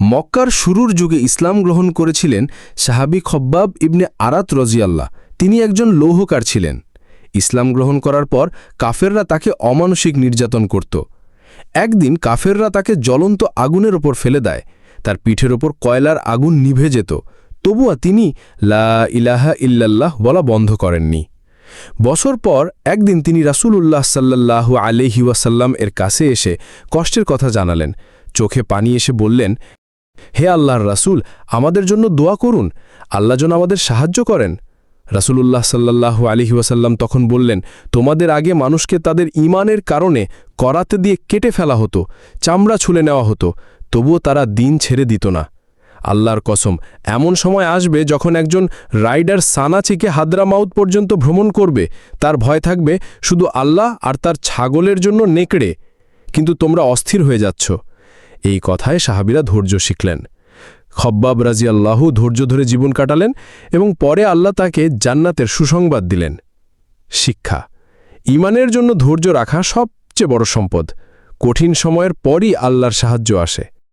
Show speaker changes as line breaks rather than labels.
মক্কার শুরুর যুগে ইসলাম গ্রহণ করেছিলেন সাহাবি খব্বাব ইবনে আরাত রজিয়াল্লাহ তিনি একজন লৌহকার ছিলেন। ইসলাম গ্রহণ করার পর কাফেররা তাকে অমানসিক নির্যাতন করত। একদিন কাফেররা তাকে জ্বলন্ত আগুনের ওপর ফেলে দেয়। তার পিঠের ওপর কয়লার আগুন নিভে যেত। তবুয়া তিনি লা ইলাহা ইল্লাল্লাহ বলা বন্ধ করেননি। বছর পর একদিন তিনি রাসূলুল্লাহ সাল্লাল্লাহু আলহি ওয়াসাল্লাম এর কাছে এসে কষ্টের কথা জানালেন। চোখে পানি এসে বললেন হে আল্লাহর রাসূল, আমাদের জন্য দোয়া করুন। আল্লাহ যেন আমাদের সাহায্য করেন। রাসূলুল্লাহ সাল্লাল্লাহু আলহি ওয়াসাল্লাম তখন বললেন, তোমাদের আগে মানুষকে তাদের ইমানের কারণে করাতে দিয়ে কেটে ফেলা হতো, চামড়া ছুলে নেওয়া হতো, তবুও তারা দিন ছেড়ে দিত না। আল্লাহর কসম, এমন সময় আসবে যখন একজন রাইডার সানাচিকে হাদ্রামাউত পর্যন্ত ভ্রমণ করবে। তার ভয় থাকবে শুধু আল্লাহ আর তার ছাগলের জন্য নেকড়ে। কিন্তু তোমরা অস্থির হয়ে যাচ্ছ। এই কথায় সাহাবিরা ধৈর্য শিখলেন। খব্বাব রাজি আল্লাহু ধৈর্য ধরে জীবন কাটালেন এবং পরে আল্লাহ তাকে জান্নাতের সুসংবাদ দিলেন। শিক্ষা, ইমানের জন্য ধৈর্য রাখা সবচেয়ে বড় সম্পদ। কঠিন সময়ের পরই আল্লাহর সাহায্য আসে।